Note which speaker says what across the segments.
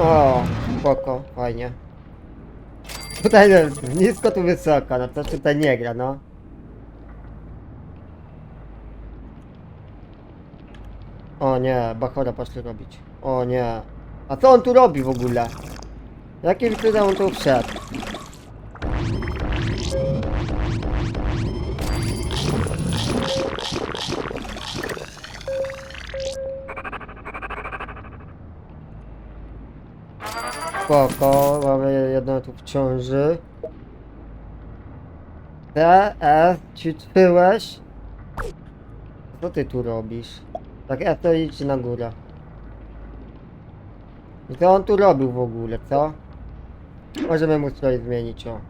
Speaker 1: O, spoko, fajnie. Tutaj no, nisko, tu wysoko, no to tutaj nie gra, no. O nie, Bachora poszli robić. O nie. A co on tu robi w ogóle? Jakim cudem on tu wszedł? Spoko, mamy jedno tu w ciąży. T, F, ćwiczyłeś? Co ty tu robisz? Tak, F to idź na górę. I co on tu robił w ogóle, co? Możemy mu coś zmienić, o.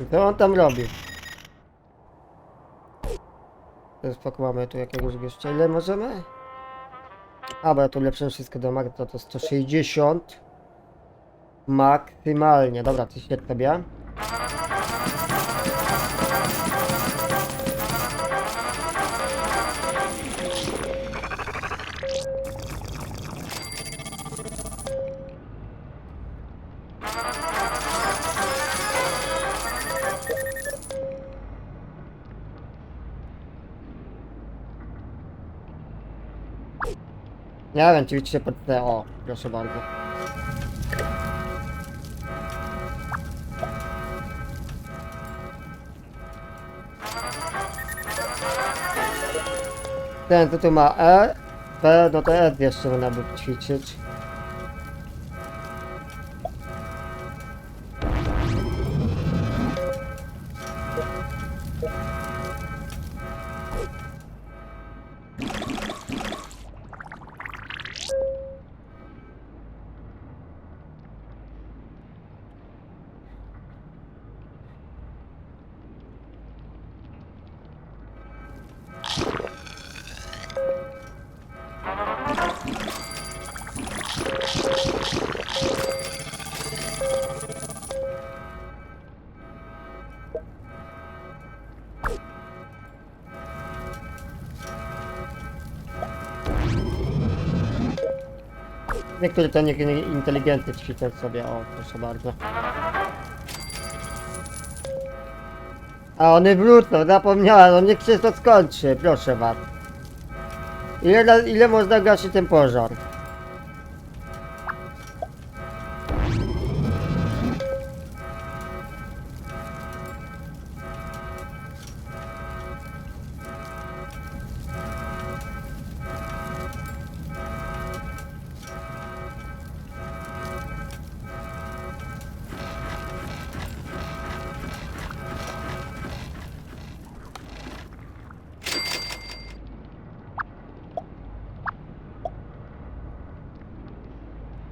Speaker 1: I co on tam robi? To spoko, mamy tu jakiegoś gościa. Ile możemy? A, bo ja tu lepsze wszystko do max, to to 160. Maksymalnie. Dobra, ty świetnie sobie. Nie wiem, czy widzicie pod te. O, proszę bardzo. Ten, tu ma E, B, no to E jeszcze można by ćwiczyć. Niektóre to nie, nie, inteligentnie ćwiczą sobie, o, proszę bardzo. A one wrócą, zapomniałem, no niech się to skończy, proszę was. Ile, ile można gasić ten pożar?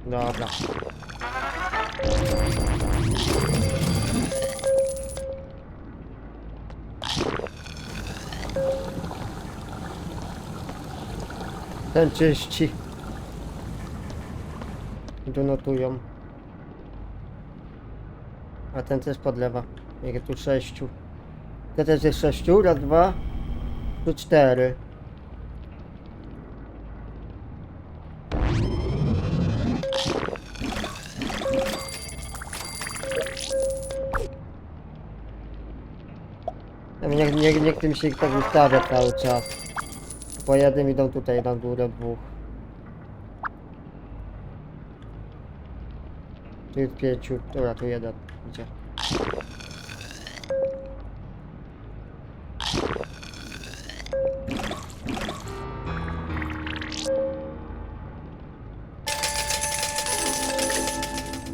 Speaker 1: Dobra. Ten czyści. I tu notują. A ten też podlewa. Jak tu sześciu. To też jest sześciu. Raz, dwa. Tu cztery. Niech, niech, tym się tak ustawia cały czas. Po jednym idą tutaj na górę, dwóch. Tu jest pięciu, dobra, tu jeden idzie.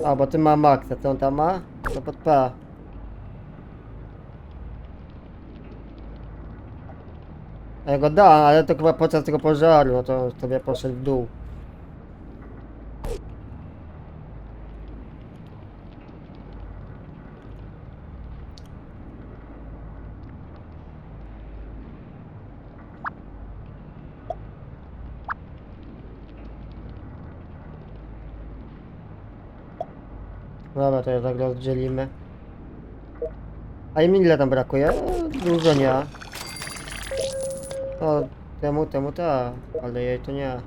Speaker 1: A, bo ty ma maksa, co on tam ma? No pod. A ja go da, ale to chyba podczas tego pożaru, no to sobie poszedł w dół. Dobra, to ja tak rozdzielimy. A im ile tam brakuje? Dużo nie. O, Temu, temu ta, ale jej to nie.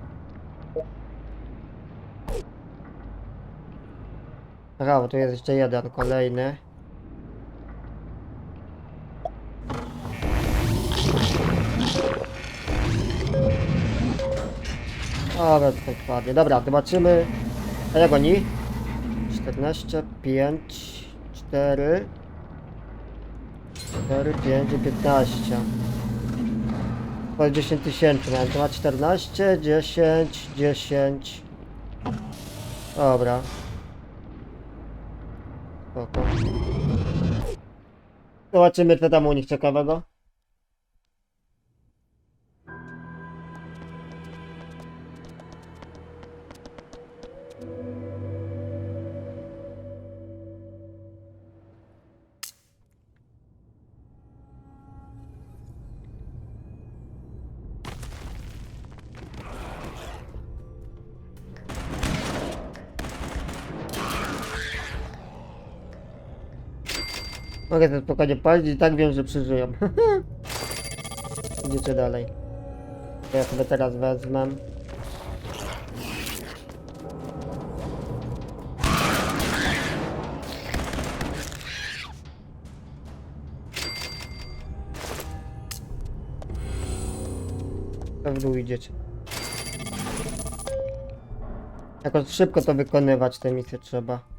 Speaker 1: Brawo, tu jest jeszcze jeden, kolejny. Dobra, to padnie. Dobra, zobaczymy. A jak oni? 14, 5, 4, 4, 5 i 15. Po 10 tysięcy miałem, to ma 14, 10, 10. Dobra. Spoko. Zobaczymy co tam u nich ciekawego. Mogę to spokojnie palić i tak wiem, że przeżyją. Idziecie dalej. Ja sobie teraz wezmę. W dół idziecie. Jakoś szybko to wykonywać te misje trzeba.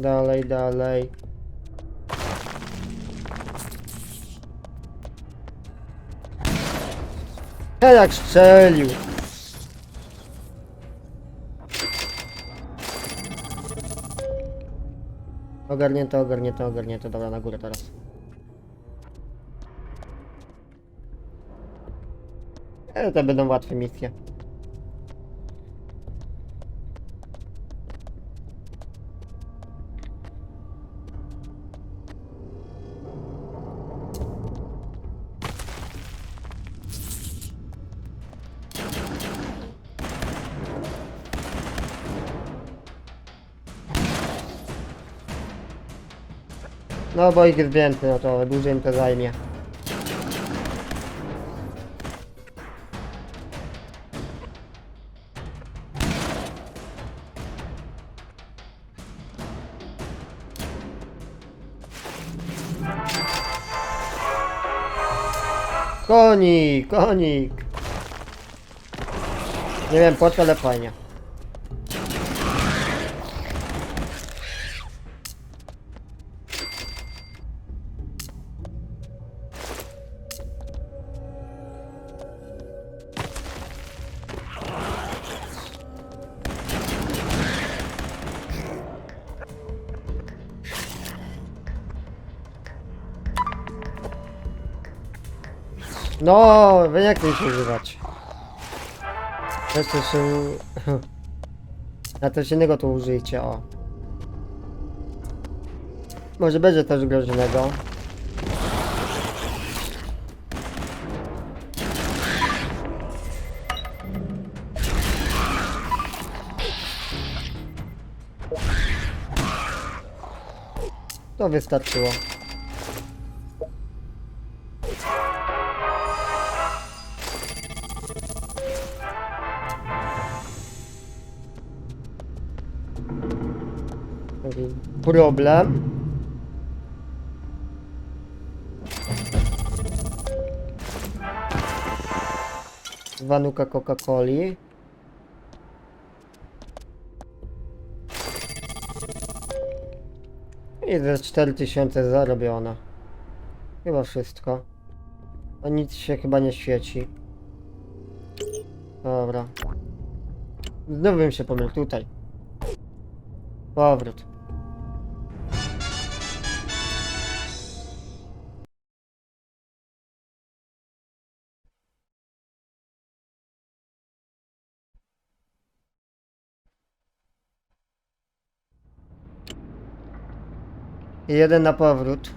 Speaker 1: Dalej, dalej. Ja jak strzelił. Ogarnięte, ogarnięte, ogarnięte. Dobra, na górę teraz. Ale to będą łatwe misje. No bo ich jest więcej, no to dłużej im to zajmie. Konik, konik. Nie wiem po co, ale fajnie. No, wy jak chcecie używać? Coś... u- Na coś innego to użyjcie, o. Może będzie też groźnego. To wystarczyło. Problem. Wanuka Coca-Coli. I ze 4000 zarobione. Chyba wszystko. A nic się chyba nie świeci. Dobra. Znowu bym się pomylił tutaj. Powrót. I jeden na powrót.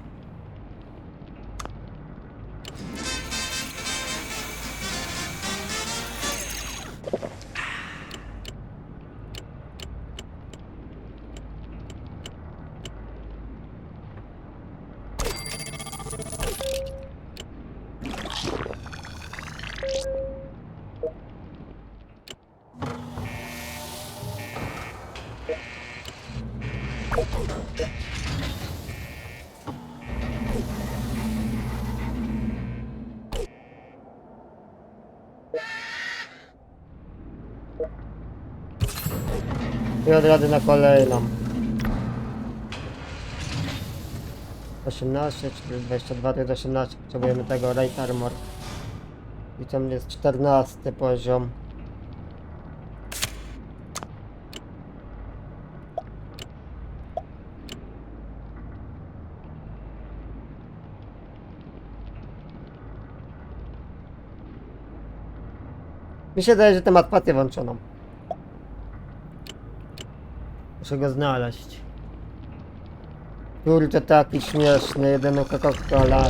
Speaker 1: I od razu na kolejną. 18, czyli 22 to jest 18. Potrzebujemy tego Right Armor. I tam jest 14 poziom. Mi się daje, że temat patię włączoną. Muszę go znaleźć. Kurczę, taki śmieszny, jeden Coca-Cola.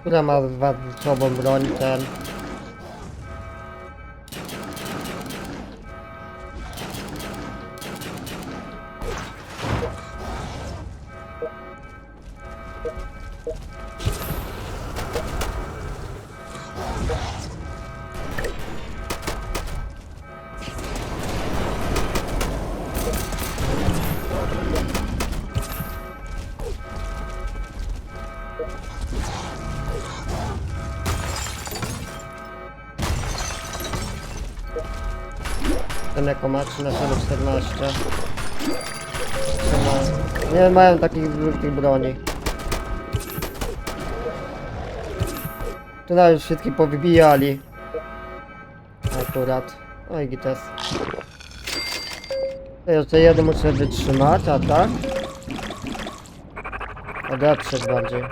Speaker 1: Która ma was sobą broń ten? Jako ma 13 do 14. Trzyma- Nie mają takich brzydkich broni. Tu nawet wszystkich powybijali. Akurat. Oj, gites. To jeszcze jeden muszę wytrzymać, a tak? Odeprzeć bardziej.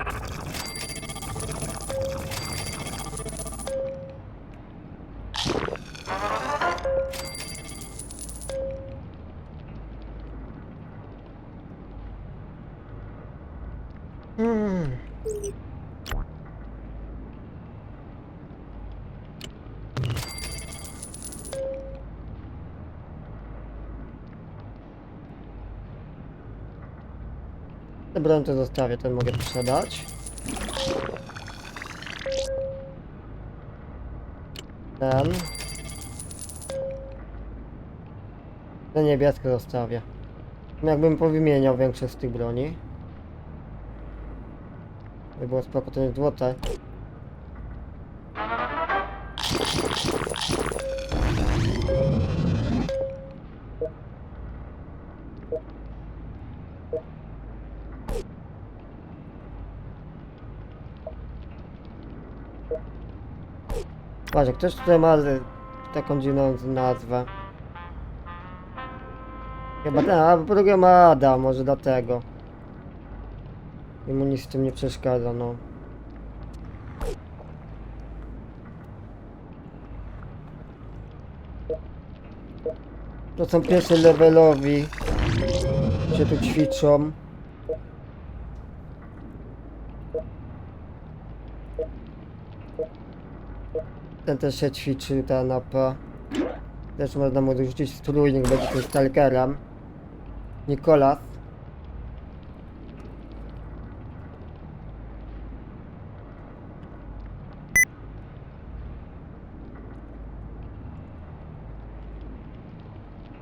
Speaker 1: Dobra, to zostawię, ten mogę sprzedać. Ten. Ten niebieski zostawię. Jakbym powymieniał większość z tych broni. By było spoko, to złote. Patrz, ktoś tutaj ma taką dziwną nazwę. Chyba ten, a po drugie ma Ada, może dlatego. I mu nic w tym nie przeszkadza, no. To są pierwsi levelowi, się tu ćwiczą. Też się ćwiczy, ta napa. Też można mu dorzucić strójnik, będzie tym stalkerem. Nikolas.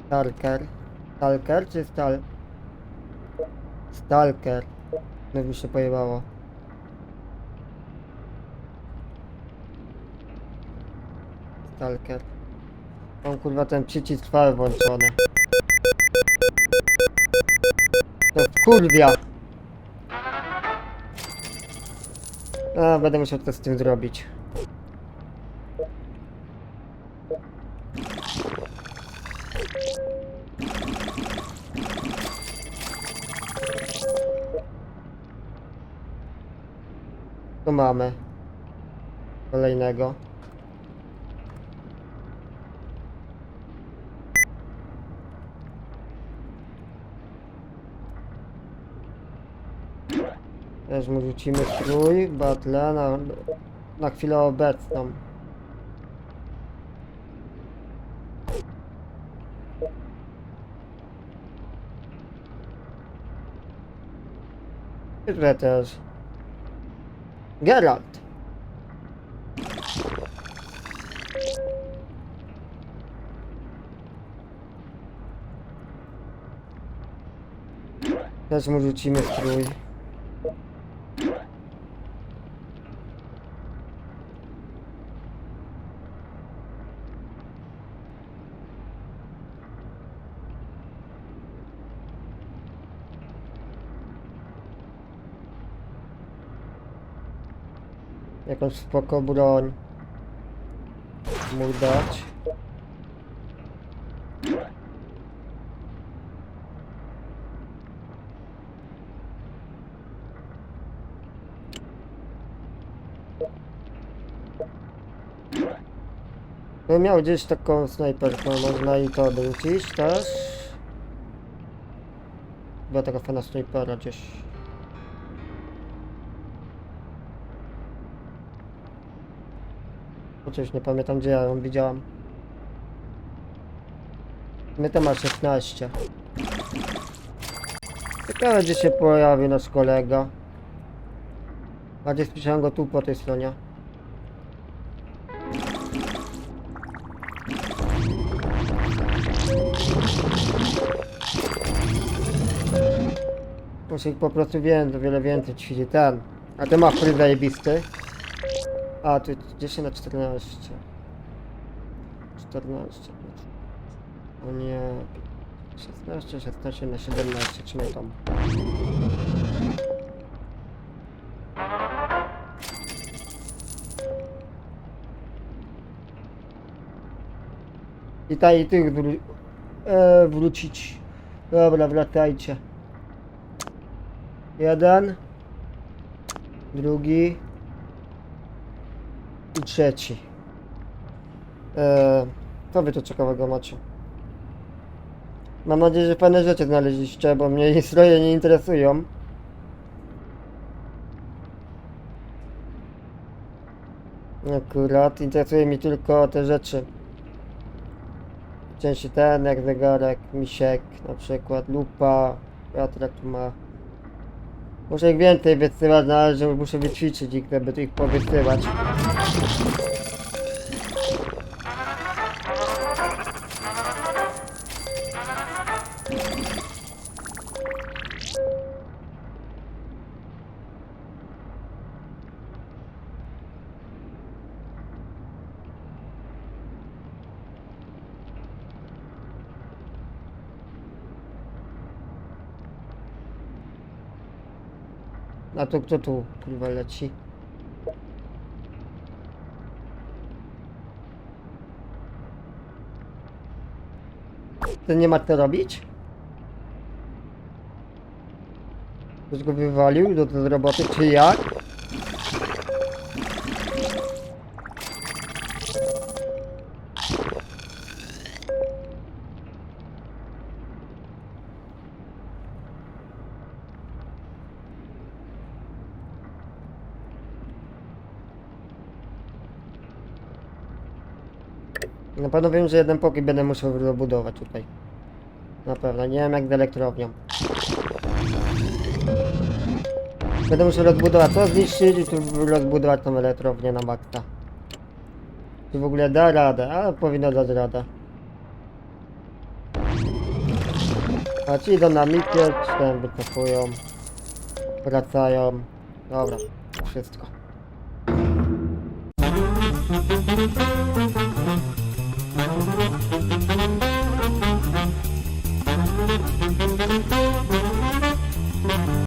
Speaker 1: Stalker. Stalker czy stal? Stalker. No mi się pojebało. Stalker. Mam kurwa ten przycisk trwały włączony. To kurwia! A, będę musiał to z tym zrobić. To mamy. Kolejnego. Też mu rzucimy strój, battle na, na chwilę obecną. Tyle też. Geralt. Też mu rzucimy strój. Jakąś spoko broń. Mógł dać. Bym miał gdzieś taką snajperkę, można i to wrócić też. Była taka fajna snajpera gdzieś. Chociaż nie pamiętam gdzie ja ją widziałam. My to ma 16. Ciekawe gdzie się pojawi nasz kolega. Bardziej słyszałem go tu po tej stronie. Muszę ich po prostu więcej, wiele więcej ćwiczy. Ten. A ty ma fry zajebisty. A, tu 10 na 14. 14. O nie. 16, 16 na 17, trzymaj tam. I ta i tych wró- e, wrócić. Dobra, wracajcie. Jeden. Drugi. I trzeci. Eee, co wy tu ciekawego macie? Mam nadzieję, że fajne rzeczy znaleźliście, bo mnie stroje nie interesują. Akurat interesuje mi tylko te rzeczy. Części ten, jak zegarek, misiek, na przykład lupa, wiatrak tu ma. Muszę ich więcej wysyłać, no ale że muszę wyćwiczyć ich, żeby ich powysyłać. To kto tu kurwa leci? Ten nie ma co robić? Ktoś go wywalił do, do roboty, czy jak? Na pewno wiem, że jeden pokój będę musiał rozbudować tutaj. Na pewno, nie wiem jak z elektrownią. Będę musiał rozbudować to, zniszczyć i tu rozbudować tą elektrownię na maksa. Czy w ogóle da radę, ale powinno dać radę. A ci idą na mikiel, czy tam wycofują. Wracają. Dobra, wszystko.